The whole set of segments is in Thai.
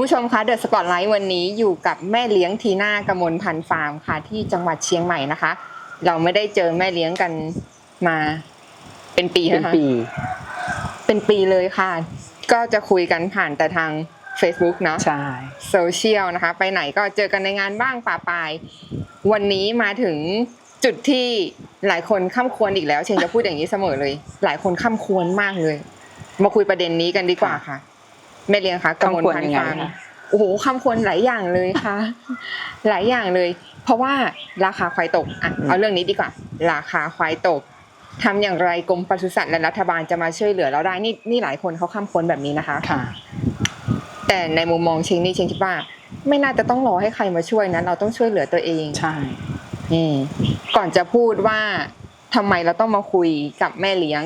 คุณผู้ชมคะเดอะสปอตไลท์วันนี้อยู่กับแม่เลี้ยงทีน่ากมลพันธ์ฟาร์มค่ะ ที่จังหวัดเชียงใหม่นะคะ เราไม่ได้เจอแม่เลี้ยงกันมาเป็นปีเป็นนะคะปี เป็นปีเลยค่ะ ก็จะคุยกันผ่านแต่ทาง Facebook เนาะใช่ โซเชียลนะคะ ไปไหนก็เจอกันในงานบ้างป่าปลาย วันนี้มาถึงจุดที่หลายคนข้ามควรอีกแล้ว เชนจะพูดอย่างนี้เสมอเลย หลายคนข้ามควรมากเลย มาคุยประเด็นนี้กันดีกว่าค่ะ แม่เลี้ยงคะกมลพันธ์ฟาร์มโอ้โหข้ามควรหลายอย่างเลยค่ะ หลายอย่างเลย เพราะว่าราคาควายตกอะเอาเรื่องนี้ดีกว่า ราคาควายตกทำอย่างไรกรมปศุสัตว์และรัฐบาลจะมาช่วยเหลือเราได้นี่นี่หลายคนเขาข้ามควรแบบนี้นะคะค่ะ แต่ในมุมมองเชงนี่เชงคิดว่า ไม่น่าจะต้องรอให้ใครมาช่วยนะเราต้องช่วยเหลือตัวเองใช่อืมก่อนจะพูดว่าทำไมเราต้องมาคุยกับแม่เลี้ยง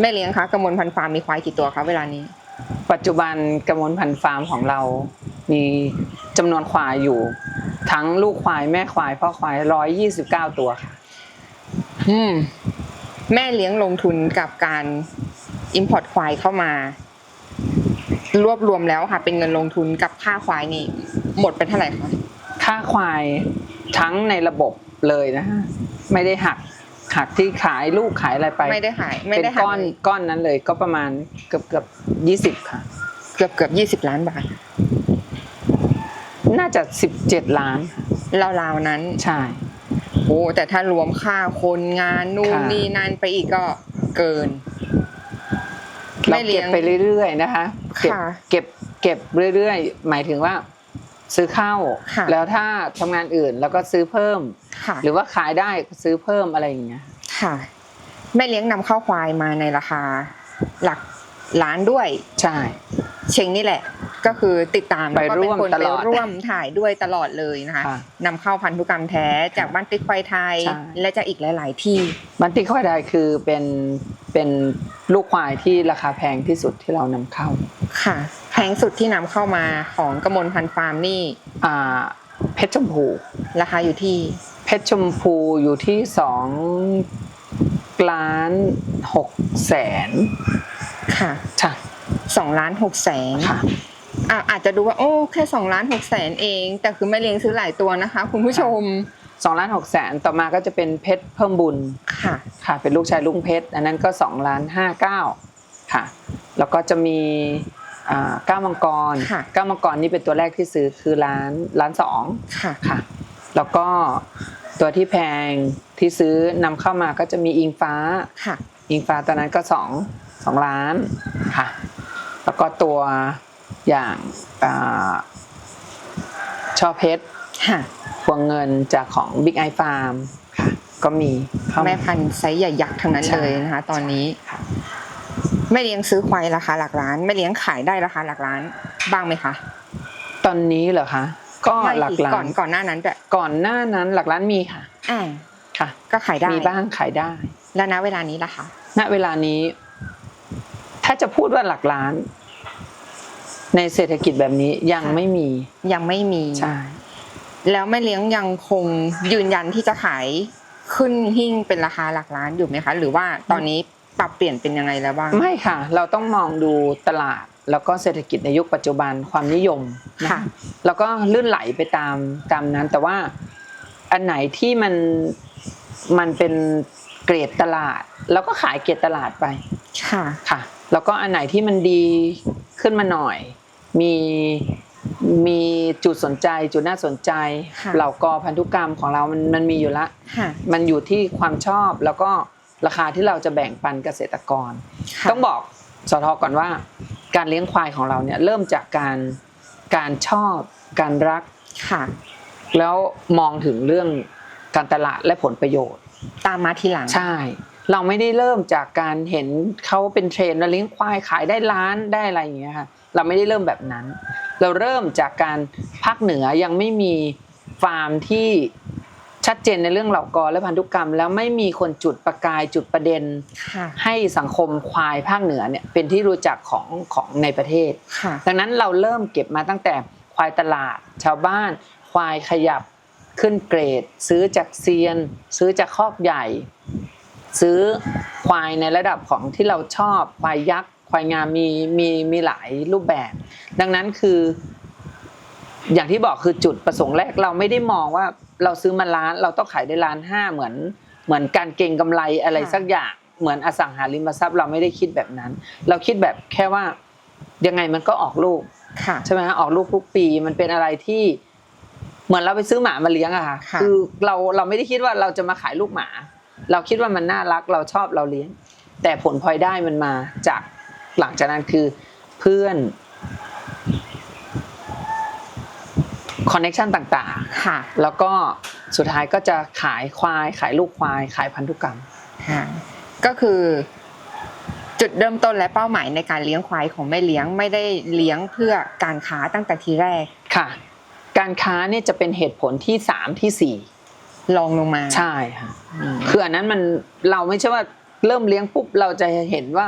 แม่เลี้ยงคะกมลพันธุ์ฟาร์มมีควายกี่ตัวคะเวลานี้ ปัจจุบันกมลพันธุ์ฟาร์มของเรามีจำนวนควายอยู่ ทั้งลูกควายแม่ควายพ่อควายร้อยยี่สิบเก้าตัวค่ะอืมแม่เลี้ยงลงทุนกับการอิมพอร์ตควายเข้ามา รวบรวมแล้วค่ะ เป็นเงินลงทุนกับค่าควายนี่ หมดเป็นเท่าไหร่คะค่าควายทั้งในระบบเลยนะฮะไม่ได้หัก หักที่ขายลูกขายอะไรไปไม่ได้หายไม่เป็นได้หายก้อนก้อนนั้นเลย ก็ประมาณเกือบเกือบยี่สิบค่ะ เกือบเกือบยี่สิบล้านบาท น่าจะสิบเจ็ดล้านราวๆนั้นใช่ โอ้แต่ถ้ารวมค่าคนงานนู่นค่ะ นี่นั่นไปอีกก็เกิน เราไม่เลี้เก็ยบงไปเรื่อยๆนะคะ เก็บค่ะ เก็บเก็บเรื่อยๆ หมายถึงว่า ซื้อเข้า ค่ะแล้วถ้าทำงานอื่นแล้วก็ซื้อเพิ่ม ค่ะ หรือว่าขายได้ซื้อเพิ่มอะไรอย่างเงี้ย ค่ะ แม่เลี้ยงนำเข้าควายมาในราคาหลักล้านด้วย ใช่ เชงนี่แหละ ก็คือติดตามไปแล้วก็เป็นคนร่วมตไปลอดร่วมถ่ายด้วยตลอดเลยนะคะค่ะนำเข้าพันธุกรรมแท้จากบ้านติ๊กควายไทย ใช่ และจากอีกหลาย ๆ ที่บันติควายไทยคือเป็นเป็นลูกควายที่ราคาแพงที่สุดที่เรานำเข้า ค่ะแพงสุดที่นำเข้ามาของกมลพันธุ์ฟาร์มนี่อ่าเพชรชมพู ราคาอยู่ที่เพชรชมพูอยู่ที่สองล้านหกแสนค่ะใช่สองล้านหกแสนค่ะ อะอาจจะดูว่าโอ้แค่สองล้านหกแสนเอง แต่คือแม่เลี้ยงซื้อหลายตัวนะคะ คุณผู้ชมสองล้านหกแสนต่อมาก็จะเป็นเพชรเพิ่มบุญค่ะ ค่ะ เป็นลูกชายลุงเพชรอันนั้นก็สองล้านห้าเก้าค่ะ แล้วก็จะมีอ่า ก้าวมังกรค่ะก้าวมังกรนี่เป็นตัวแรกที่ซื้อคือล้านล้านสองค่ะค่ะ แล้วก็ตัวที่แพงที่ซื้อนำเข้ามาก็จะมีอิงฟ้าค่ะ อิงฟ้าตอนนั้นก็สองสองล้านค่ะ แล้วก็ตัวอย่างอาช่อเพชรค่ะพวงเงินจากของ Big Eye Farm ค่ะ ก็มีเข้าแม่มาพันธุ์ไซส์ใหญ่ยักษ์ทั้งนั้นใช่เลยนะคะ ตอนนี้ ค่ะแม่เลี้ยงซื้อควายราคาหลักล้านแม่เลี้ยงขายได้ราคาหลักล้าน บ้างไหมคะตอนนี้เหรอคะก็ไม่หลักสิล้าก่อนนก่อนหน้านั้นแต่ก่อนหน้านั้นหลักล้านมีค่ะอ่าค่ะ ก็ขายได้มีบ้างขายได้ แล้วนะเวลานี้ล่ะคะณเวลานี้ ถ้าจะพูดว่าหลักล้าน ในเศรษฐกิจแบบนี้ยังไม่มี ยังไม่มีใช่แล้วแม่เลี้ยงยังคงยืนยันที่จะขายขึ้นหิ้งเป็นราคาหลักล้านอยู่ไหมคะ หรือว่าตอนนี้ ปรับเปลี่ยนเป็นยังไงแล้วบ้าง ไม่ค่ะ เราต้องมองดูตลาดแล้วก็เศรษฐกิจในยุคปัจจุบันความนิยมนะค่ะ แล้วก็ลื่นไหลไปตามตามนั้น แต่ว่าอันไหนที่มันมันเป็นเกรดตลาดเราก็ขายเกรดตลาดไปค่ะ ค่ะ แล้วก็อันไหนที่มันดีขึ้นมาหน่อย มีมีจุดสนใจจุดน่าสนใจ ค่ะเหล่ากอพันธุกรรมของเรามันมันมีอยู่ละ ค่ะ มันอยู่ที่ความชอบแล้วก็ ราคาที่เราจะแบ่งปันเกษตรกรค่ะต้องบอกสทก่อนว่า การเลี้ยงควายของเราเนี่ยเริ่มจากการการชอบการรักค่ะ แล้วมองถึงเรื่องการตลาดและผลประโยชน์ ตามมาทีหลังใช่ เราไม่ได้เริ่มจากการเห็นเขาเป็นเทรนด์แล้วเลี้ยงควายขายได้ล้านได้อะไรอย่างเงี้ยค่ะเราไม่ได้เริ่มแบบนั้น เราเริ่มจากการภาคเหนือยังไม่มีฟาร์มที่ ชัดเจนในเรื่องเหล่ากอและพันธุกรรม แล้วไม่มีคนจุดประกายจุดประเด็นค่ะให้สังคมควายภาคเหนือเนี่ยเป็นที่รู้จักของของในประเทศค่ะดังนั้นเราเริ่มเก็บมาตั้งแต่ควายตลาด ชาวบ้าน ควายขยับขึ้นเกรด ซื้อจากเซียน ซื้อจากคอกใหญ่ ซื้อควายในระดับของที่เราชอบควายยักษ์ควายงามมีมีมีหลายรูปแบบ ดังนั้นคือ อย่างที่บอกคือจุดประสงค์แรกเราไม่ได้มองว่า เราซื้อมาล้านเราต้องขายได้ล้านห้าเหมือน เหมือนการเก็งกำไรอะไรค่ะสักอย่างเหมือนอสังหาริมทรัพย์เราไม่ได้คิดแบบนั้น เราคิดแบบแค่ว่ายังไงมันก็ออกลูกค่ะใช่ไหมฮะออกลูกทุกปีมันเป็นอะไรที่ เหมือนเราไปซื้อหมามาเลี้ยงอะค่ะค่ะคือเราเราไม่ได้คิดว่าเราจะมาขายลูกหมา เราคิดว่ามันน่ารักเราชอบเราเลี้ยง แต่ผลพลอยได้มันมาจากหลังจากนั้นคือเพื่อน คอนเน็ชันต่างค่ะๆแล้วก็สุดท้ายก็จะขายควาย ขายลูกควาย ขายพันธุกรรม ค่ะ ก็คือจุดเริ่มต้นและเป้าหมายในการเลี้ยงควายของแม่เลี้ยงไม่ได้เลี้ยงเพื่อการค้าตั้งแต่ทีแรก ค่ะ การค้าเนี่ยจะเป็นเหตุผลที่สามที่สี่ลองลงมา ใช่ค่ะอืมคืออันนั้นมันเราไม่ใช่ว่าเริ่มเลี้ยงปุ๊บเราจะเห็นว่า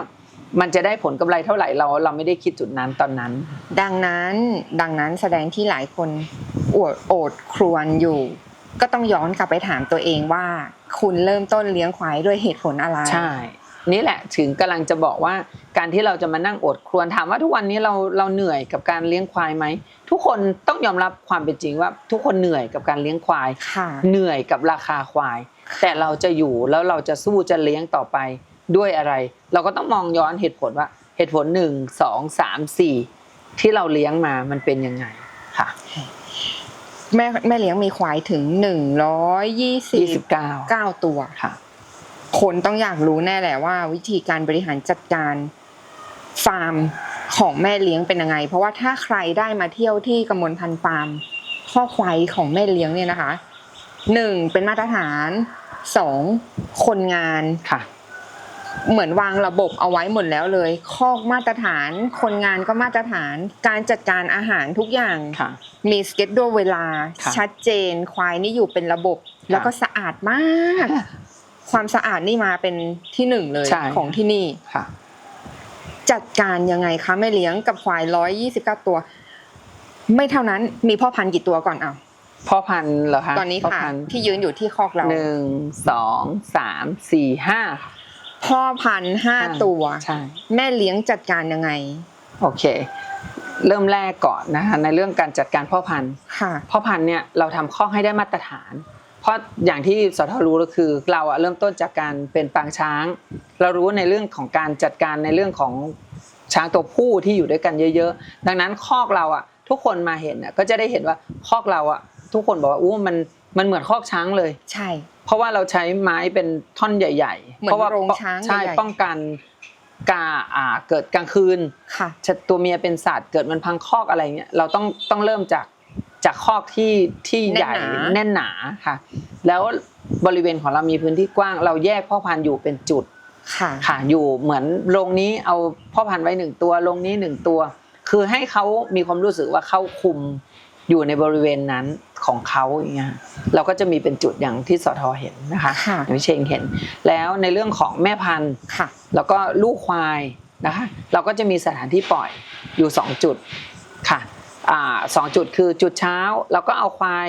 มันจะได้ผลกำไรเท่าไหร่เราเราไม่ได้คิดจุดนั้นตอนนั้น ดังนั้นดังนั้นแสดงที่หลายคนอวดโอดครวญอยู่ ก็ต้องย้อนกลับไปถามตัวเองว่า คุณเริ่มต้นเลี้ยงควายด้วยเหตุผลอะไรใช่นี่แหละถึงกำลังจะบอกว่าการที่เราจะมานั่งอดครวญถามว่าทุกวันนี้เราเราเหนื่อยกับการเลี้ยงควายไหมทุกคนต้องยอมรับความเป็นจริงว่า ทุกคนเหนื่อยกับการเลี้ยงควายค่ะเหนื่อยกับราคาควาย แต่เราจะอยู่แล้วเราจะสู้จะเลี้ยงต่อไป ด้วยอะไร เราก็ต้องมองย้อนเหตุผลว่าเหตุผลหนึ่งสองสามสี่ที่เราเลี้ยงมามันเป็นยังไงค่ะ แม่แม่เลี้ยงมีควายถึงหนึ่งร้อยยี่สิยี่สิบบเก้าเก้าตัวค่ะ คนต้องอยากรู้แน่แหละว่า วิธีการบริหารจัดการฟาร์มของแม่เลี้ยงเป็นยังไง เพราะว่าถ้าใครได้มาเที่ยวที่กมลพันธ์ฟาร์มข้อควายของแม่เลี้ยงเนี่ยนะคะหนึ่งเป็นมาตรฐานสองคนงานค่ะ เหมือนวางระบบเอาไว้หมดแล้วเลยคอกมาตรฐาน คนงานก็มาตรฐาน การจัดการอาหารทุกอย่าง ค่ะ มีสเก็ตดูเวลา ค่ะชัดเจน ควายนี่อยู่เป็นระบบ แล้วก็สะอาดมาก ความสะอาดนี่มาเป็นที่หนึ่งเลยใช่ ของที่นี่ ค่ะ จัดการยังไงคะแม่เลี้ยงกับควายร้อยยี่สิบเก้าตัว ไม่เท่านั้นมีพ่อพันธุ์กี่ตัวก่อนเอาพ่อพันธุ์เหรอคะตอนนี้พ่ค่ะ พันธุ์ที่ยืนอยู่ที่คอกเราหนึ่งสองสามสี่ห้า พ่อพันธุ์ห้าตัว ใช่ แม่เลี้ยงจัดการยังไง โอเค เริ่มแรกก่อนนะคะในเรื่องการจัดการพ่อพันธุ์ค่ะ พ่อพันธุ์เนี่ยเราทำข้อกให้ได้มาตรฐาน เพราะอย่างที่สทรู้ก็คือเราอะเริ่มต้นจากการเป็นปางช้าง เรารู้ในเรื่องของการจัดการในเรื่องของช้างตัวผู้ที่อยู่ด้วยกันเยอะ ๆ ดังนั้นคอกเราอะทุกคนมาเห็นอะก็จะได้เห็นว่าคอกเราอะทุกคนบอกว่าอู้มัน มันเหมือนคอกช้างเลย ใช่ เพราะว่าเราใช้ไม้เป็นท่อนใหญ่ๆเหมือนเพราะว่าโรงช้างใช่ใหญ่ๆป้องกันกาอ่าเกิดกลางคืนค่ะตัวเมียเป็นสัตว์เกิดมันพังคอกอะไรเงี้ยเราต้องต้องเริ่มจากจากคอกที่ที่ใหญ่แน่นหนาแน่นหนาค่ะ แล้วบริเวณของเรามีพื้นที่กว้าง เราแยกพ่อพันธุ์อยู่เป็นจุดค่ะค่ะอยู่เหมือนโรงนี้เอาพ่อพันธุ์ไว้หนึ่งตัวโรงนี้หนึ่งตัว คือให้เขามีความรู้สึกว่าเขาคุม อยู่ในบริเวณนั้นของเขาอย่างเงี้ยเราก็จะมีเป็นจุดอย่างที่สทเห็นนะคะค่ะอย่างที่เชงเห็น แล้วในเรื่องของแม่พันธุ์ค่ะแล้วก็ลูกควายนะคะเราก็จะมีสถานที่ปล่อยอยู่ 2 จุดค่ะอ่าสองจุดคือจุดเช้าเราก็เอาควาย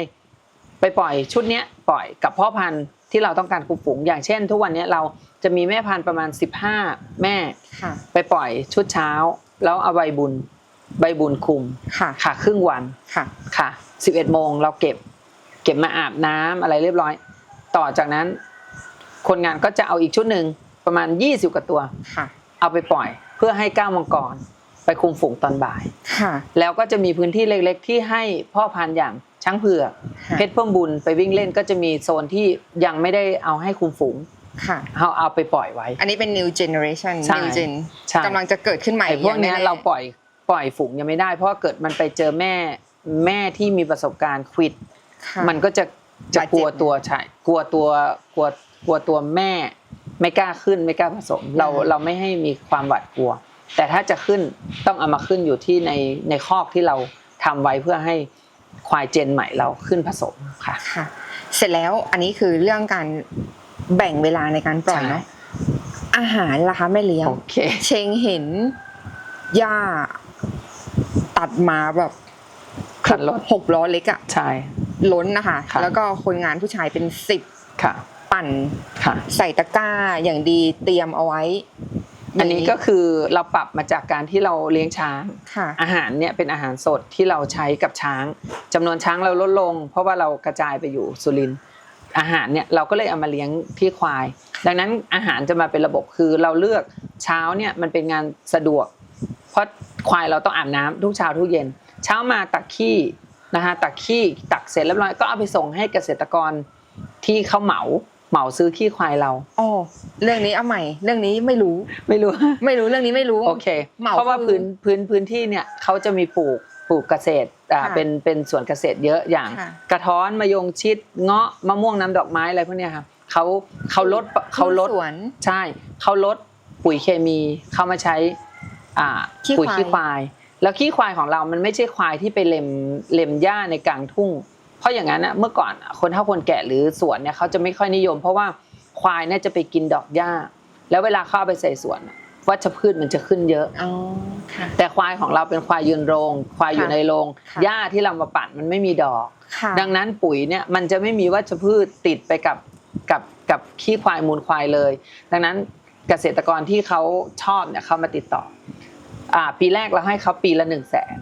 ไปปล่อยชุดเนี้ยปล่อยกับพ่อพันธุ์ที่เราต้องการคุมฝูงอย่างเช่น ทุกวันนี้เราจะมีแม่พันธุ์ประมาณ 15 แม่ค่ะไปปล่อยชุดเช้า แล้วเอาใบบุญ ใบบุญคุมค่ะค่ะครึ่งวันค่ะค่ะ11โมงเราเก็บ เก็บมาอาบน้ำอะไรเรียบร้อย ต่อจากนั้น คนงานก็จะเอาอีกชุดหนึ่งประมาณ20กว่าตัวค่ะ เอาไปปล่อยเพื่อให้ก้าวมังกรไปคุมฝูงตอนบ่ายค่ะแล้วก็จะมีพื้นที่เล็กๆ ที่ให้พ่อพันธุ์อย่างช้างเผือกค่ะเพชรเพิ่มบุญไปวิ่งเล่นก็จะมีโซนที่ยังไม่ได้เอาให้คุมฝูงค่ะเอาเอาไปปล่อยไว้ อันนี้เป็น new generation ใช่ new gen ใช่กำลังจะเกิดขึ้นใหม่ไอ้พวกเนี้ยอย่างแๆเราปล่อย ปล่อยฝูงยังไม่ได้ เพราะว่าเกิดมันไปเจอแม่แม่ที่มีประสบการณ์ควิดค่ะมันก็จะจะบาดเจ็บกลัวตัวใช่กลัวตัวกลัวกลัวตัวแม่ไม่กล้าขึ้นไม่กล้าผสม เราเราไม่ให้มีความหวาดกลัว แต่ถ้าจะขึ้นต้องเอามาขึ้นอยู่ที่ในในคอกที่เราทำไว้เพื่อให้ควายเจนใหม่เราขึ้นผสมค่ะค่ะ เสร็จแล้วอันนี้คือเรื่องการแบ่งเวลาในการปล่อยใช่เนาะอาหารล่ะคะแม่เลี้ยงโอเคเชงเห็นหญ้า ตัดมาแบบขันรถหกล้อเล็กอะใช่ ล้นนะคะครับแล้วก็คนงานผู้ชายเป็นสิบค่ะ ปั่น ค่ะ ใส่ตะกร้าอย่างดีเตรียมเอาไว้อันนี้ก็คือเราปรับมาจากการที่เราเลี้ยงช้าง ค่ะ อาหารเนี่ยเป็นอาหารสดที่เราใช้กับช้างจำนวนช้างเราลดลง เพราะว่าเรากระจายไปอยู่สุรินทร์อาหารเนี่ยเราก็เลยเอามาเลี้ยงที่ควาย ดังนั้นอาหารจะมาเป็นระบบคือเราเลือกเช้าเนี่ยมันเป็นงานสะดวก เพราะควายเราต้องอาบน้ำทุกเช้าทุกเย็น เช้ามาตักขี้นะคะตักขี้ตักเสร็จเรียบร้อยก็เอาไปส่งให้เกษตรกรที่เขาเหมาเหมาซื้อขี้ควายเราอ๋อเรื่องนี้เอาใหม่ เรื่องนี้ไม่รู้ไม่รู้ ไม่รู้เรื่องนี้ไม่รู้โอเคเหมาเพราะว่าคือพื้นพื้นพื้นที่เนี่ยเขาจะมีปลูกปลูกเกษตรอ่าค่ะเป็นเป็นสวนเกษตรเยอะอย่างค่ะกระท้อนมะยงชิดเงาะมะม่วงน้ำดอกไม้อะไรพวกเนี้ยครับเขาเขาลดเขาลดสวนใช่เขาลดปุ๋ยเคมีเขามาใช้ อ่าขี้ปุ๋ยควายขี้ควาย แล้วขี้ควายของเรามันไม่ใช่ควายที่ไปเล็มเล็มหญ้าในกลางทุ่ง เพราะอย่างนั้นนะเมื่อก่อนคนเฒ่าคนแก่หรือสวนเนี่ยเขาจะไม่ค่อยนิยม เพราะว่าควายเนี่ยจะไปกินดอกหญ้า แล้วเวลาเข้าเอาไปใส่สวนน่ะวัชพืชมันจะขึ้นเยอะอ๋อค่ะแต่ควายของเราเป็นควายยืนโรง ควายอยู่ค่ะในโรงค่ะหญ้าที่เรามาปั่นมันไม่มีดอกค่ะดังนั้นปุ๋ยเนี่ยมันจะไม่มีวัชพืชติดไปกับกับกับขี้ควายมูลควายเลย ดังนั้น เกษตรกรที่เขาชอบเนี่ยเขามาติดต่ออ่าปีแรกเราให้เขาปีละหนึ่งแสน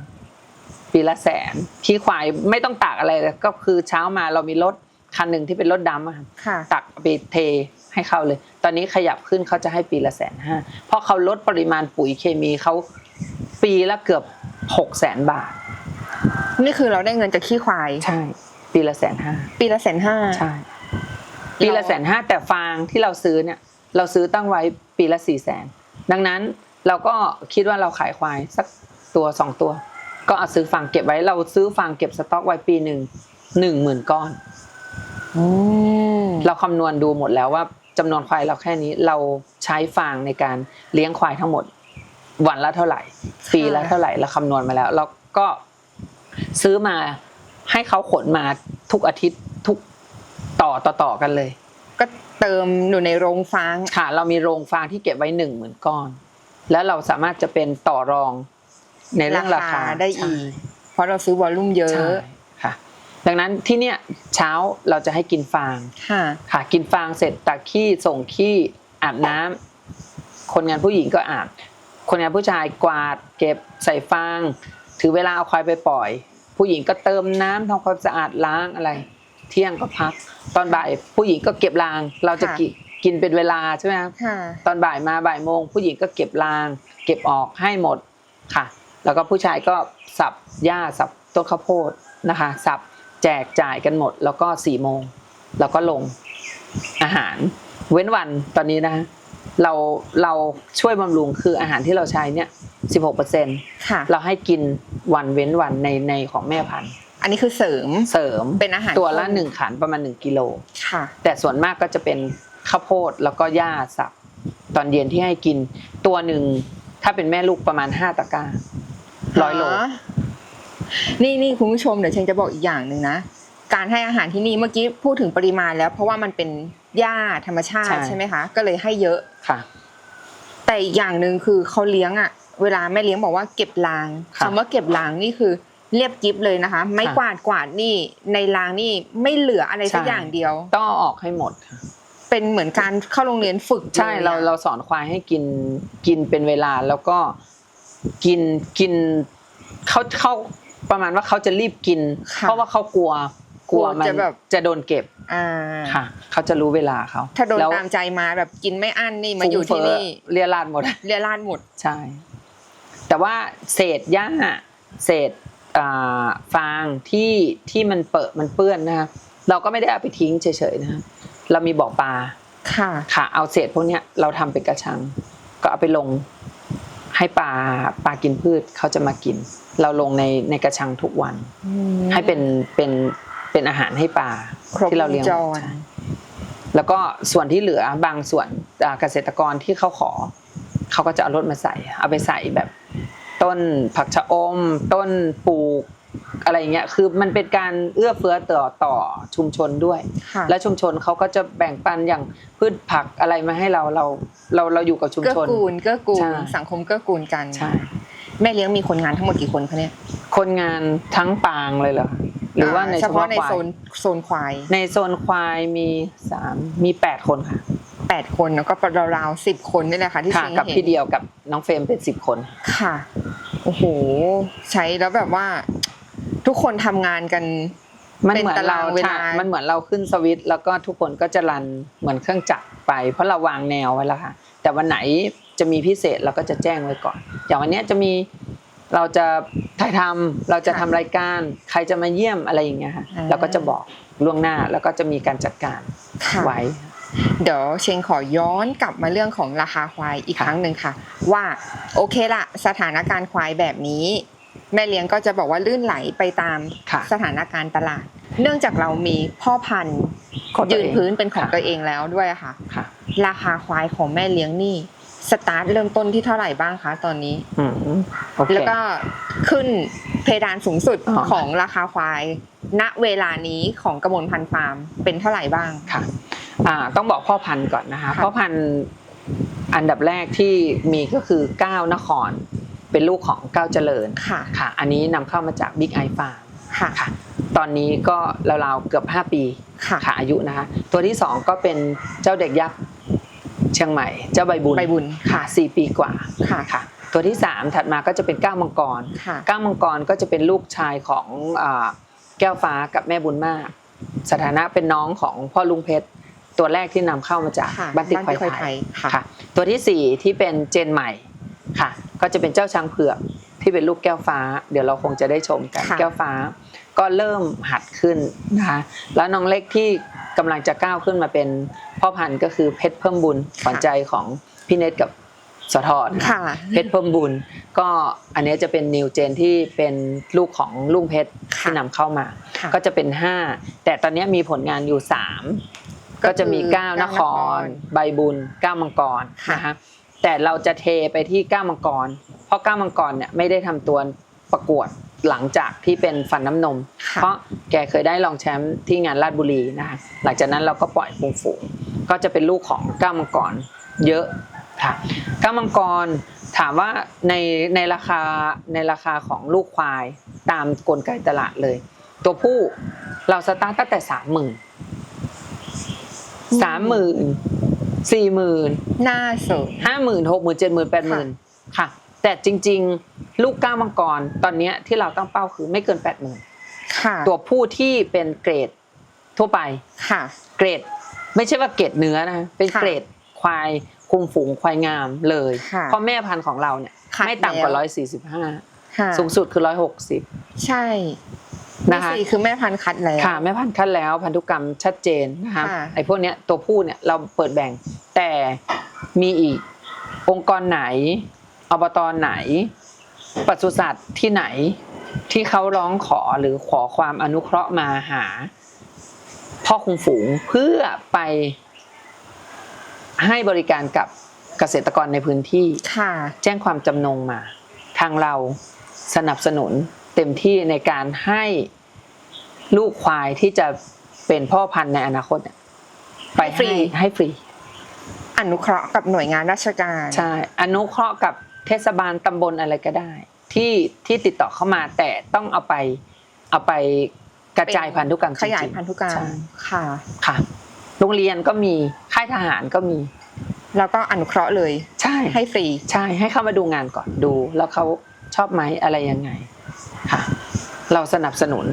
ปีละแสนขี้ควายไม่ต้องตากอะไรเลยก็คือเช้ามาเรามีรถคันหนึ่งที่เป็นรถดำอะค่ะค่ะตักไปเทให้เขาเลย ตอนนี้ขยับขึ้นเขาจะให้ปีละแสนห้าเพราะเขาลดปริมาณปุ๋ยเคมีเขาปีละเกือบหกแสนบาท นี่คือเราได้เงินจากขี้ควาย ใช่ ปีละแสนห้าปีละแสนห้าใช่ ปีละแสนห้าแต่ฟางที่เราซื้อเนี่ย เราซื้อตั้งไว้ปีละสี่แสนดังนั้นเราก็คิดว่าเราขายควายสักตัวสองตัว ก็เอาซื้อฟางเก็บไว้เราซื้อฟางเก็บสต็อกไว้ปีหนึ่งหนึ่งหมื่นก้อนอืมเราคำนวณดูหมดแล้วว่าจำนวนควายเราแค่นี้เราใช้ฟางในการเลี้ยงควายทั้งหมด วันละเท่าไหร่ ปีละเท่าไหร่เราคำนวณมาแล้วเราก็ซื้อมาให้เขาขนมาทุกอาทิตย์ทุกต่อต่อต่อกันเลยก็ เติมอยู่ในโรงฟางค่ะ เรามีโรงฟางที่เก็บไว้หนึ่งหมื่นก้อน แล้วเราสามารถจะเป็นต่อรองในเรื่องราคาได้อีก เพราะเราซื้อวอลลุ่มเยใช่อะใช่ค่ะ ดังนั้นที่เนี่ยเช้าเราจะให้กินฟางค่ะค่ะ กินฟางเสร็จตักขี้ส่งขี้อาบน้ำคนงานผู้หญิงก็อาบคนงานผู้ชายกวาด เก็บใส่ฟาง ถือเวลาเอาควายไปปล่อย ผู้หญิงก็เติมน้ำทำความสะอาดล้างอะไร เที่ยงก็พัก ตอนบ่ายผู้หญิงก็เก็บราง เราจะค่ะกิกินเป็นเวลาใช่ไหมครับค่ะตอนบ่ายมาบ่ายโมง ผู้หญิงก็เก็บราง เก็บออกให้หมดค่ะ แล้วก็ผู้ชายก็สับหญ้าสับต้นข้าวโพดนะคะ สับแจกจ่ายกันหมด แล้วก็สี่โมงแล้วก็ลงอาหาร เว้นวันตอนนี้นะเราเราช่วยบำรุงคืออาหารที่เราใช้เนี่ยสิบหกเปอร์เซ็นค่ะเราให้กินวันเว้นวันในในของแม่พันธุ์ อันนี้คือเสริมเสริมเป็นอาหารตัวละข้นหนึ่งขันประมาณหนึ่งกิโลค่ะ แต่ส่วนมากก็จะเป็นข้าวโพดแล้วก็หญ้าสับตอนเย็นที่ให้กินตัวหนึ่งถ้าเป็นแม่ลูกประมาณห้าตะกร้าร้อยโลฮะนี่นี่คุณผู้ชมเดี๋ยวเชงจะบอกอีกอย่างหนึ่งนะการให้อาหารที่นี่เมื่อกี้พูดถึงปริมาณแล้ว เพราะว่ามันเป็นหญ้าธรรมชาติใช่ใช่ไหมคะ ก็เลยให้เยอะค่ะ แต่อีกอย่างหนึ่งคือเขาเลี้ยงอะ เวลาแม่เลี้ยงบอกว่าเก็บรางค่ะคำว่าเก็บรางนี่คือ เรียบกิฟเลยนะคะ ไม่ค่ะกวาดกวาดนี่ในรางนี่ไม่เหลืออะไรสักใช่อย่างเดียว ต้องเอาออกให้หมดค่ะเป็นเหมือนการเข้าโรงเรียนฝึกใช่ลยอะเราเราสอนควายให้กินกินเป็นเวลาแล้วก็กินกินเขาเขาประมาณว่าเขาจะรีบกินค่ะเพราะว่าเขากลัวกลัวกลัวมันจะแบบจะโดนเก็บอ่าค่ะ เขาจะรู้เวลาเขาถ้าโดนแล้วตามใจมาแบบกินไม่อั้นนี่มาอยู่ที่นี่ฟุ้งเฟ้อเรียราดหมดเรียราดหมดใช่ แต่ว่าเศษหญ้าเศษอ่า ฟางที่ที่มันเปิดมันเปื้อนนะคะเราก็ไม่ได้เอาไปทิ้งเฉยๆนะคะเรามีบ่อปลาค่ะค่ะ เอาเศษพวกเนี้ยเราทำเป็นกระชัง ก็เอาไปลงให้ปลาปลากินพืชเขาจะมากิน เราลงในในกระชังทุกวัน ให้เป็นเป็นเป็นอาหารให้ปลาครบที่เราเลี้ยงวงจรใช่แล้วก็ส่วนที่เหลือบางส่วนอ่าเกษตรกรที่เขาขอเขาก็จะเอารถมาใส่ เอาไปใส่แบบ ต้นผักชะอม ต้นปลูกอะไรเงี้ยคือมันเป็นการเอื้อเฟื้อต่อต่อชุมชนด้วยค่ะและชุมชนเขาก็จะแบ่งปันอย่างพืชผักอะไรมาให้เราเราเราเราอยู่กับชุมเกื้อชนกูลเกื้อกูลใช่สังคมเกื้อกูลกันใช่แม่เลี้ยงมีคนงานทั้งหมดกี่คนคะเนี่ยคนงานทั้งปางเลยเหรอหรือว่าในเฉเฉพาะพาะในควาโซยนโซนควาย ในโซนควายมีสามมีแปดคนค่ะ แปดคนแล้วก็ราวๆสิบคนนี่แหละค่ะที่ค่ะเชงกับเห็นพี่เดียวกับน้องเฟรมเป็นสิบคน ค่ะโอ้โหใช้แล้วแบบว่า ทุกคนทำงานกัน มันเหมือนเป็นตาเรารางเวลา ใช่มันเหมือนเราขึ้นสวิตช์แล้วก็ทุกคนก็จะรันเหมือนเครื่องจักรไป เพราะเราวางแนวไว้แล้วค่ะ แต่วันไหนจะมีพิเศษเราก็จะแจ้งไว้ก่อน อย่างวันเนี้ยจะมีเราจะถ่ายทำเราจะทำรายการ ใครจะมาเยี่ยมอะไรอย่างเงี้ยค่ะเราก็จะบอกล่วงหน้าแล้วก็จะมีการจัดการค่ะ ไว้ เดี๋ยวเชงขอย้อนกลับมาเรื่องของราคาควายอีกค่ะครั้งหนึ่งค่ะ ว่าโอเคละสถานการณ์ควายแบบนี้ แม่เลี้ยงก็จะบอกว่าลื่นไหลไปตามค่ะสถานการณ์ตลาด เนื่องจากเรามีพ่อพันธุ์ของตัวยืนเองพื้นเป็นของค่ะตัวเองแล้วด้วยค่ะค่ะ ราคาควายของแม่เลี้ยงนี่สตาร์ทเริ่มต้นที่เท่าไหร่บ้างคะตอนนี้อืมโอเคแล้วก็ขึ้นเพดานสูงสุดอ๋อของราคาควาย ณเวลานี้ของกระมวลพันธุ์ฟาร์มเป็นเท่าไหร่บ้างค่ะอ่า ต้องบอกพ่อพันธุ์ก่อนนะคะค่ะพ่อพันธุ์อันดับแรกที่มีก็คือก้าวนคร เป็นลูกของก้าวเจริญค่ะค่ะ อันนี้นำเข้ามาจากบิ๊กไอฟาร์มค่ะค่ะตอนนี้ก็ราวๆเกือบ 5 ปีค่ะค่ะอายุนะคะ ตัวที่ 2 ก็เป็นเจ้าเด็กยักษ์เชียงใหม่ เจ้าใบบุญใบบุญค่ะสี่ปีกว่าค่ะค่ะ ตัวที่ 3 ถัดมาก็จะเป็นก้าวมังกรค่ะก้าวมังกรก็จะเป็นลูกชายของอ่าแก้วฟ้ากับแม่บุญมาก สถานะเป็นน้องของพ่อลุงเพชร ตัวแรกที่นำเข้ามาจากค่ะบ้านติ๊กบ้านควายติ๊กควายไทไทยยค่ะค่ะ ตัวที่สี่ที่เป็นเจนใหม่ค่ะ ก็จะเป็นเจ้าช้างเผือกที่เป็นลูกแก้วฟ้า เดี๋ยวเราคงจะได้ชมกันค่ะแก้วฟ้า ก็เริ่มหัดขึ้นนะคะแล้วน้องเล็กที่กำลังจะก้าวขึ้นมาเป็นพ่อพันธุ์ก็คือเพชรเพิ่มบุญขวัญใจของพี่เนตกับสะทอนค่ะเพชรเพิ่มบุญ ก็อันนี้จะเป็นนิวเจนที่เป็นลูกของลุงเพชรค่ะที่นำเข้ามาค่ะก็จะเป็น 5 แต่ตอนนี้มีผลงานอยู่ 3 ก็จะมีก็คือ9นคเก้านครรใบบุญ9มังกรค่ะนะคะแต่เราจะเทไปที่9มังกร เพราะ9มังกรเนี่ยไม่ได้ทำตัวประกวดหลังจากที่เป็นฟันน้ำนมค่ะเพราะแกเคยได้รองแชมป์ที่งานลาดบุรีนะคะหลังจากนั้นเราก็ปล่อยฝูงฝูงก็จะเป็นลูกของก้ามังกรเยอะค่ะก้ามังกรถามว่าในในราคาในราคาของลูกควายตามกลไกตลาดเลย ตัวผู้เราสตาร์ตตั้งแต่สามหมื่น สามหมื่นสี่หมื่นหน้าสวยห้าหมื่นหกหมื่นเจ็ดหมื่นแปดหมื่นค่ะ แต่จริง ๆ ลูกก้ามังกรตอนเนี้ยที่เราตั้งเป้าคือไม่เกินแปดหมื่นค่ะตัวผู้ที่เป็นเกรดทั่วไปค่ะ เกรด ไม่ใช่ว่าเกรดเนื้อนะเป็นค่ะเกรดควายคุมฝูงควายงามเลยค่ะเพราะแม่พันธุ์ของเราเนี่ยคัดไม่ต่ำกว่าแล้วร้อยสี่สิบห้าค่ะสูงสุดคือร้อยหกสิบใช่ นะคะนี่สี่คือแม่พันธุ์คัดแล้วค่ะแม่พันธุ์คัดแล้วพันธุกรรมชัดเจนนะคะค่ะไอ้พวกเนี้ยตัวผู้เนี่ยเราเปิดแบ่ง แต่มีอีกองค์กรไหนอบตไหนปศุสัตว์ที่ไหนที่เขาร้องขอหรือขอความอนุเคราะห์มาหา พ่อคุมฝูงเพื่อไปให้บริการกับเกษตรกรในพื้นที่ค่ะแจ้งความจำนงมา ทางเราสนับสนุน เต็มที่ในการให้ลูกควายที่จะเป็นพ่อพันธุ์ในอนาคตเนี่ยไปฟรีให้ให้ฟรี อนุเคราะห์กับหน่วยงานราชการใช่อนุเคราะห์กับเทศบาลตำบลอะไรก็ได้ ที่ที่ติดต่อเข้ามาแต่ต้องเอาไปเอาไปกระจายพันธุกรรมจขริงๆยายพันธุกรรมใช่ค่ะค่ะ โรงเรียนก็มีค่ายทหารก็มี แล้วก็อนุเคราะห์เลย ใช่ให้ฟรีใช่ให้เข้ามาดูงานก่อนดู แล้วเขาชอบไหมอะไรยังไง ค่ะเราสนับสนุน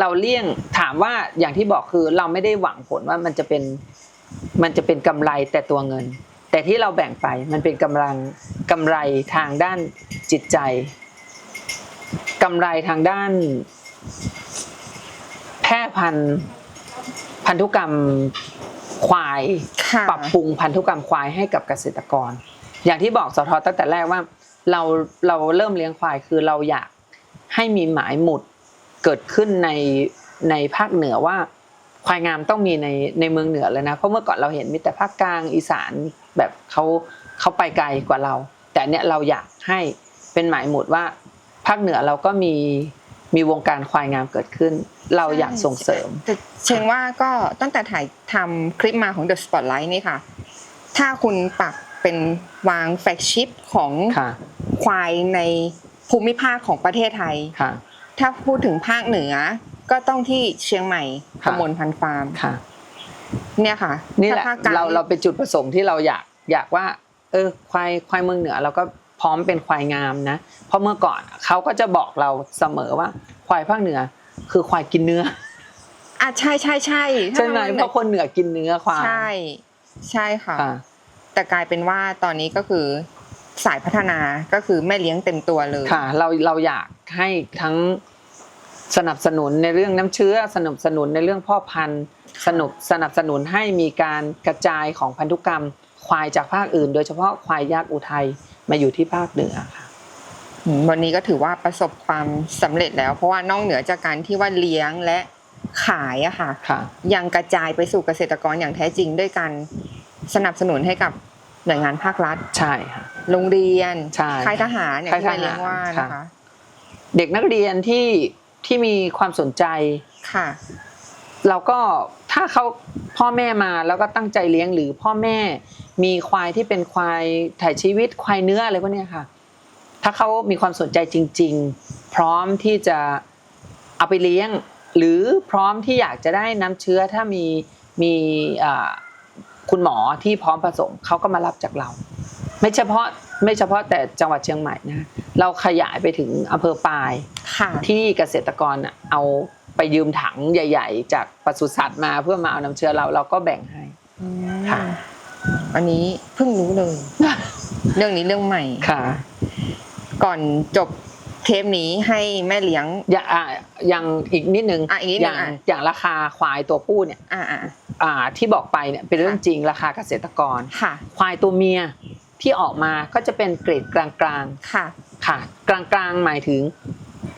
เราเลี่ยงถามว่าอย่างที่บอกคือเราไม่ได้หวังผลว่ามันจะเป็นมันจะเป็นกำไรแต่ตัวเงิน แต่ที่เราแบ่งไปมันเป็นกำลังกำไรทางด้านจิตใจกำไรทางด้าน แพร่พันธุ์พันธุกรรมควายค่ะปรับปรุงพันธุกรรมควายให้กับเกษตรกร อย่างที่บอกสทตั้งแต่แรกว่า เราเราเริ่มเลี้ยงควายคือเราอยาก ให้มีหมายหมุดเกิดขึ้นในในภาคเหนือว่าควายงามต้องมีในในเมืองเหนือเลยนะเพราะเมื่อก่อนเราเห็นมีแต่ภาคกลางอีสานแบบเขาเขาไปไกลกว่าเรา แต่อันเนี้ยเราอยากให้เป็นหมายหมุดว่า ภาคเหนือเราก็มีมีวงการควายงามเกิดขึ้น เราอยากส่งเสริมแต่เชงว่าก็ตั้งแต่ถ่ายทำคลิปมาของ The Spotlight นี่ค่ะ ถ้าคุณปักเป็นวางแฟกชิปของค่ะควายใน ภูมิภาคของประเทศไทย ค่ะ ถ้าพูดถึงภาคเหนือ ก็ต้องที่เชียงใหม่กค่ะมลพันธุ์ฟาร์มค่ะ เนี่ยค่ะนี่แหละถ้ภคกงเราเราเป็นจุดประสงค์ที่เราอยากอยากว่า เออควายควายเมืองเหนือเราก็พร้อมเป็นควายงามนะ เพราะเมื่อก่อนเขาก็จะบอกเราเสมอว่า ควายภาคเหนือ คือควายกินเนื้ออะใช่ใช่ใช่ใช่ไหมถ้าเพราะคนเหนือกินเนื้อควายใช่ ใช่ค่ะค่ะแต่กลายเป็นว่าตอนนี้ก็คือ สายพัฒนาก็คือแม่เลี้ยงเต็มตัวเลยค่ะ เราเราอยากให้ทั้งสนับสนุนในเรื่องน้ำเชื้อ สนับสนุนในเรื่องพ่อพันธุ์สนุกสนับสนุนให้มีการกระจายของพันธุกรรม ควายจากภาคอื่น โดยเฉพาะควายยักษ์อุทัยมาอยู่ที่ภาคเหนือค่ะอืมวันนี้ก็ถือว่าประสบความสำเร็จแล้ว เพราะว่านอกเหนือจากการที่ว่าเลี้ยงและขายอะค่ะค่ะ ยังกระจายไปสู่เกษตรกรอย่างแท้จริงด้วยการสนับสนุนให้กับ หน่วยงานภาครัฐ ใช่ค่ะ โรงเรียนใช่ค่ายทหารอย่างที่ค่ายทหารแม่เลี้ยงว่านะค่ะคะเด็กนักเรียนที่ที่มีความสนใจ ค่ะ เราก็ถ้าเขาพ่อแม่มาแล้วก็ตั้งใจเลี้ยงหรือพ่อแม่มีควายที่เป็นควายถ่ายชีวิตควายเนื้ออะไรพวกเนี้ยค่ะ ถ้าเขามีความสนใจจริง ๆ พร้อมที่จะเอาไปเลี้ยง หรือพร้อมที่อยากจะได้น้ำเชื้อถ้ามีมีอ่า คุณหมอที่พร้อมผสมเขาก็มารับจากเรา ไม่เฉพาะไม่เฉพาะแต่จังหวัดเชียงใหม่นะเราขยายไปถึงอำเภอปายค่ะที่เกษตรกรน่ะเอาไปยืมถังใหญ่ ๆ จากปศุสัตว์มาเพื่อมาเอาน้ำเชื้อเราเราก็แบ่งให้อืมค่ะ อันนี้เพิ่งรู้เลย เรื่องนี้เรื่องใหม่ค่ะ ก่อนจบเทปนี้ให้แม่เลี้ยง อย่างอะอย่างอีกนิดนึงอะอีกนิดนึงอย่างอะอย่างราคาควายตัวผู้เนี่ย อ่าอ่าอ่า ที่บอกไปเนี่ยเป็นเรื่องจริงราคาเกษตรกรค่ะควายตัวเมียที่ออกมาก็จะเป็นเกรดกลางค่ะๆค่ะ กลางๆหมายถึง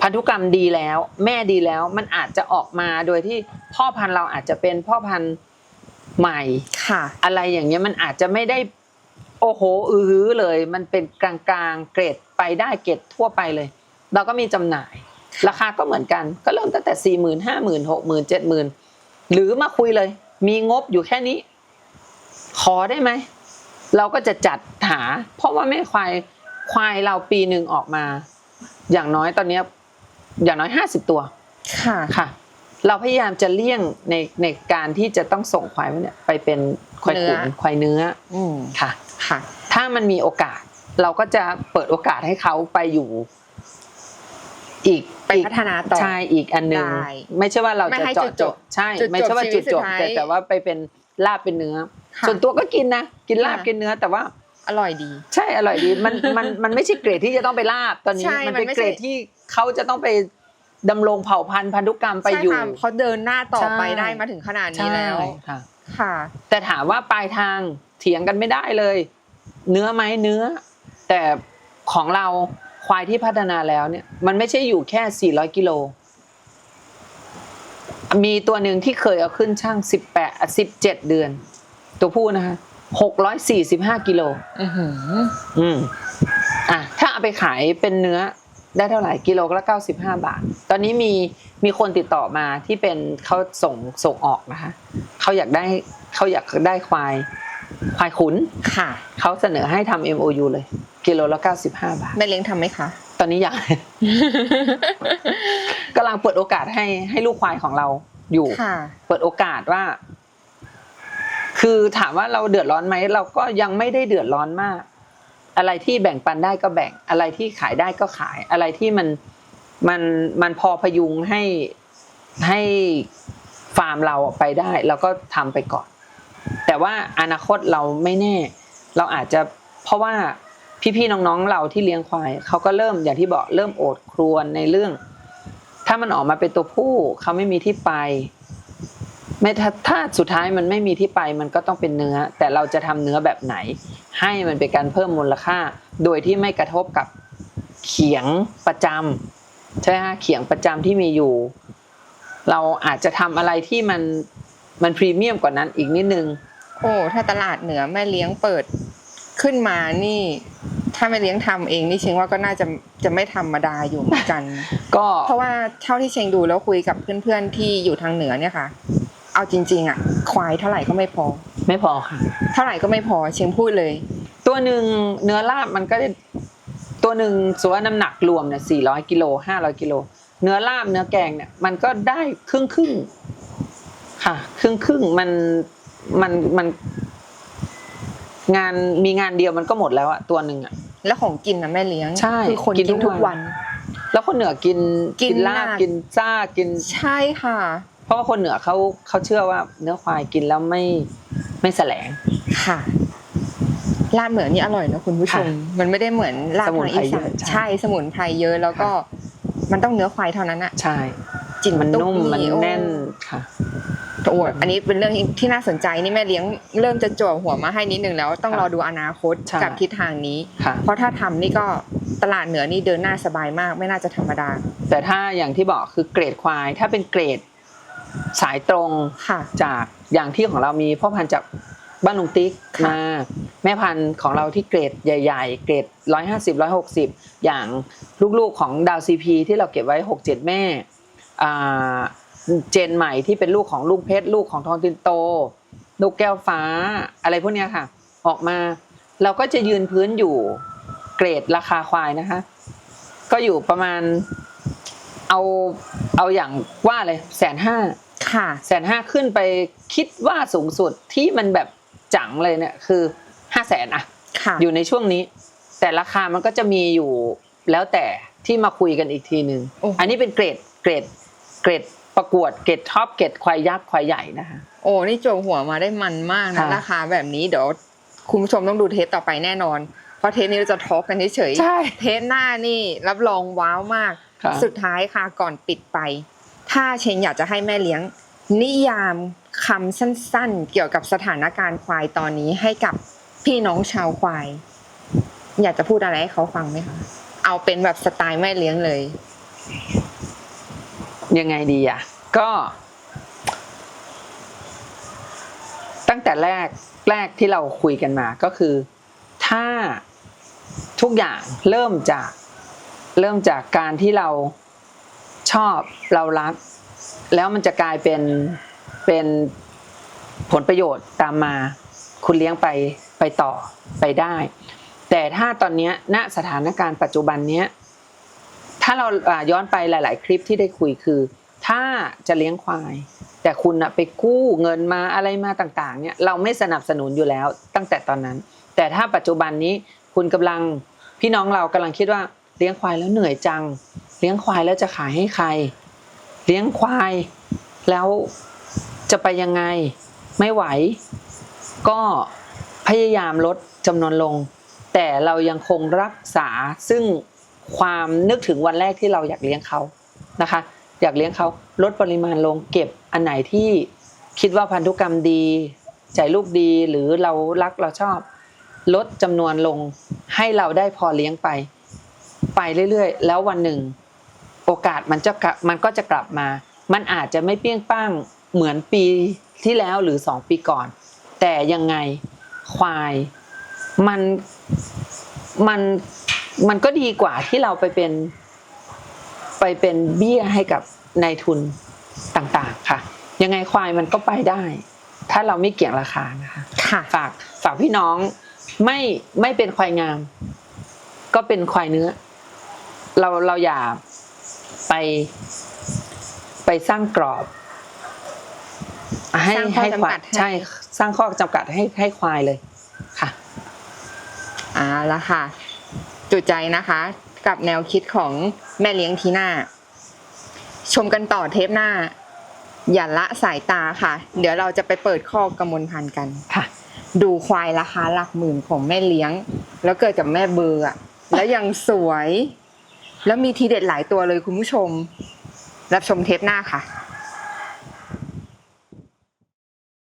พันธุกรรมดีแล้ว แม่ดีแล้วมันอาจจะออกมาโดยที่พ่อพันธุ์เราอาจจะเป็นพ่อพันธุ์ใหม่ค่ะ อะไรอย่างเงี้ยมันอาจจะไม่ได้โอ้โหอือหือเลย มันเป็นกลางๆเกรดไปได้เกรดทั่วไปเลย เราก็มีจำหน่าย ราคาก็เหมือนกัน ก็เริ่มตั้งแต่สี่หมื่นห้าหมื่นหกหมื่นเจ็ดหมื่นหรือมาคุยเลย มีงบอยู่แค่นี้ ขอได้ไหม เราก็จะจัดหา เพราะว่าแม่ควายควายเราปีหนึ่งออกมา อย่างน้อยตอนเนี้ยอย่างน้อยห้าสิบตัว ค่ะค่ะ เราพยายามจะเลี่ยงในในการที่จะต้องส่งควายพวกเนี่ยไปเป็นควายขุนเนื้อควายเนื้ออืมค่ะค่ะ ถ้ามันมีโอกาส เราก็จะเปิดโอกาสให้เขาไปอยู่ อีก ไปอีกพัฒนาต่อใช่อีกอันหนึ่งได้ไม่ใช่ว่าเราไม่จะให้เจาะจุดจจบบใช่จุดจบไม่ใช่ว่าชีวิจุตดจบสุดท้ายแต่แต่ว่าไปเป็นลาบเป็นเนื้อค่ะส่วนตัวก็กินนะกินลาบค่ะกินเนื้อแต่ว่าอร่อยดี ใช่อร่อยดีมันมันมันไม่ใช่เกรดที่จะต้องไปลาบตอนนี้ใช่มันมันเป็นไม่เกรใช่ดที่เขาจะต้องไปดำรงเผ่าพันธุ์พันธุกรรมไปใช่อยู่ค่ะเขาเดินหน้าต่อไปใช่ได้มาถึงขนาดนี้แล้วใช่ค่ะ ค่ะ แต่ถามว่าปลายทางเถียงกันไม่ได้เลย เนื้อไหมเนื้อ แต่ของเรา ควายที่พัฒนาแล้วเนี่ย มันไม่ใช่อยู่แค่ 400 กิโล มีตัวหนึ่งที่เคยเอาขึ้นช่าง 18 17 เดือน ตัวผู้นะคะ645 กิโลอือหืออืมอะถ้าเอาไปขายเป็นเนื้อได้เท่าไหร่กิโลละ95 บาท ตอนนี้มีมีคนติดต่อมาที่เป็นเขาส่งส่งออกนะคะเขาอยากได้เขาอยากได้ควาย ควายขุนค่ะ เขาเสนอให้ทำ MOU เลย กิโลละ 95 บาท แม่เลี้ยงทำไหมคะ ตอนนี้อยากกำลังเปิดโอกาสให้ให้ลูกควายของเราอยู่ ค่ะ เปิดโอกาสว่า คือถามว่าเราเดือดร้อนไหม เราก็ยังไม่ได้เดือดร้อนมาก อะไรที่แบ่งปันได้ก็แบ่ง อะไรที่ขายได้ก็ขาย อะไรที่มันมันมันพอพยุงให้ให้ฟาร์มเราไปได้ เราก็ทำไปก่อน แต่ว่าอนาคตเราไม่แน่ เราอาจจะเพราะว่าพี่ๆน้องๆเราที่เลี้ยงควายเขาก็เริ่มอย่างที่บอกเริ่มโอดครวญในเรื่อง ถ้ามันออกมาเป็นตัวผู้เขาไม่มีที่ไปไม่ถ้าถ้าสุดท้ายมันไม่มีที่ไปมันก็ต้องเป็นเนื้อ แต่เราจะทำเนื้อแบบไหน ให้มันเป็นการเพิ่มมูลค่า โดยที่ไม่กระทบกับเขียงประจำใช่ไหมฮะเขียงประจำที่มีอยู่ เราอาจจะทำอะไรที่มัน มันพรีเมียมกว่านั้นอีกนิดนึง โอ้ ถ้าตลาดเหนือแม่เลี้ยงเปิดขึ้นมานี่ ถ้าแม่เลี้ยงทำเองนี่เชงว่าก็น่าจะจะไม่ธรรมดาอยู่เหมือนกัน ก็เพราะว่าเท่าที่เชงดูแล้วคุยกับเพื่อนๆที่อยู่ทางเหนือเนี่ยค่ะ เอาจริง ๆ อะ ควายเท่าไหร่ก็ไม่พอ ไม่พอค่ะ เท่าไหร่ก็ไม่พอเชงพูดเลย ตัวหนึ่งเนื้อลาบมันก็ได้ตัวหนึ่งสมมุติว่าน้ำหนักรวมเนี่ยสี่ร้อยกิโลห้าร้อยกิโลเนื้อลาบเนื้อแกงเนี่ยมันก็ได้ครึ่งครึ่งๆ ค่ะครึ่งครึ่งๆมันมันมันงานมีงานเดียวมันก็หมดแล้วอะตัวหนึ่งอะแล้วของกินนะแม่เลี้ยงใช่คือคนกิกินนทุทุกกวัวันนแล้วคนเหนือกินกินลาบหนักกินซ่ากินใช่ค่ะ เพราะว่าคนเหนือเขาเขาเชื่อว่า เนื้อควายกินแล้วไม่ไม่แสลงค่ะลาบเหนือนี่อร่อยนะคุณผู้ชมค่ะมันไม่ได้เหมือนลาบสมุนทางไพรอีสานเยอะใช่ใช่สมุนไพรเยอะแล้วก็มันต้องเนื้อควายเท่านั้นอะใช่กลิ่นมันตุ๊กนุ่มมันโอ้แน่นค่ะ โอ้อันนี้เป็นเรื่องที่น่าสนใจนี่แม่เลี้ยงเริ่มจะจั่วหัวมาให้นิดนึงแล้วต้องค่ะรอดูอนาคตใช่กับทิศทางนี้ค่ะเพราะถ้าทำนี่ก็ตลาดเหนือนี่เดินหน้าสบายมาก ไม่น่าจะธรรมดา แต่ถ้าอย่างที่บอกคือเกรดควาย ถ้าเป็นเกรดสายตรงค่ะจากอย่างที่ของเรามีพ่อพันธุ์จากบ้านลุงติ๊กค่ะมาแม่พันธุ์ของเราที่เกรดใหญ่ ๆ เกรดร้อยห้าสิบร้อยหกสิบอย่างลูกๆของดาวซีพีที่เราเก็บไว้หกเจ็ดแม่อ่า เจนใหม่ที่เป็นลูกของลูกเพชรลูกของทองตินโต ลูกแก้วฟ้า อะไรพวกเนี้ยค่ะ ออกมา เราก็จะยืนพื้นอยู่เกรดราคาควายนะคะ ก็อยู่ประมาณเอาเอาอย่างว่าเลยแสนห้าค่ะแสนห้าขึ้นไปคิดว่าสูงสุดที่มันแบบจังเลยเนี่ยคือห้าแสนอะค่ะอยู่ในช่วงนี้ แต่ราคามันก็จะมีอยู่แล้วแต่ที่มาคุยกันอีกทีหนึ่งโอ้อันนี้เป็นเกรดเกรดเกรด ประกวดเกรดท็อปเกรดควายยักษ์ควายใหญ่นะคะโอ้นี่จั่วหัวมาได้มันมากนะค่ะ ราคาแบบนี้เดี๋ยวคุณผู้ชมต้องดูเทปต่อไปแน่นอน เพราะเทปนี้เราจะทอล์กกันเฉยๆ ใช่ เทปหน้านี่รับรองว้าวมาก ค่ะ สุดท้ายค่ะก่อนปิดไป ถ้าเชนอยากจะให้แม่เลี้ยง นิยามคำสั้นๆ เกี่ยวกับสถานการณ์ควายตอนนี้ให้กับพี่น้องชาวควาย อยากจะพูดอะไรให้เขาฟังไหมคะ เอาเป็นแบบสไตล์แม่เลี้ยงเลย ยังไงดีอะ ก็ ตั้งแต่แรกแรกที่เราคุยกันมาก็คือ ถ้าทุกอย่างเริ่มจากเริ่มจากการที่เราชอบเรารัก แล้วมันจะกลายเป็นเป็นผลประโยชน์ตามมาคุณเลี้ยงไปไปต่อไปได้ แต่ถ้าตอนนี้ณสถานการณ์ปัจจุบันเนี้ย ถ้าเราย้อนไปหลาย ๆ คลิปที่ได้คุยคือ ถ้าจะเลี้ยงควาย แต่คุณอะไปกู้เงินมาอะไรมาต่าง ๆ เนี่ยเราไม่สนับสนุนอยู่แล้วตั้งแต่ตอนนั้น แต่ถ้าปัจจุบันนี้คุณกำลังพี่น้องเรากำลังคิดว่าเลี้ยงควายแล้วเหนื่อยจัง เลี้ยงควายแล้วจะขายให้ใคร เลี้ยงควายแล้วจะไปยังไงไม่ไหว ก็พยายามลดจำนวนลง แต่เรายังคงรักษาซึ่ง ความนึกถึงวันแรกที่เราอยากเลี้ยงเขานะคะ อยากเลี้ยงเขาลดปริมาณลงเก็บอันไหนที่คิดว่าพันธุกรรมดีใจลูกดีหรือเรารักเราชอบ ลดจำนวนลงให้เราได้พอเลี้ยงไป ไปเรื่อยๆ แล้ววันหนึ่ง โอกาสมันจะกลับมันก็จะกลับมา มันอาจจะไม่เปี้ยงป้างเหมือนปีที่แล้วหรือสองปีก่อน แต่ยังไงควายมันมัน มันก็ดีกว่าที่เราไปเป็นไปเป็นเบี้ยให้กับนายทุนต่างๆ ค่ะ ยังไงควายมันก็ไปได้ ถ้าเราไม่เกี่ยงราคานะคะค่ะฝากฝากพี่น้องไม่ไม่เป็นควายงาม ก็เป็นควายเนื้อ เราเราอย่าไปไปสร้างกรอบ ให้สร้างข้อให้ควาจำกัยดให้ใช่สร้างข้อจำกัดให้ให้ควายเลยค่ะเอ่าละค่ะ จุใจนะคะ กับแนวคิดของแม่เลี้ยงทีน่าชมกันต่อเทปหน้า อย่าละสายตาค่ะ เดี๋ยวเราจะไปเปิดข้อกำมลพันธุ์กันค่ะ ดูควายราคาหลักหมื่นของแม่เลี้ยง แล้วเกิดกับแม่เบอร์อะแล้วยังสวย แล้วมีทีเด็ดหลายตัวเลยคุณผู้ชม รับชมเทปหน้าค่ะ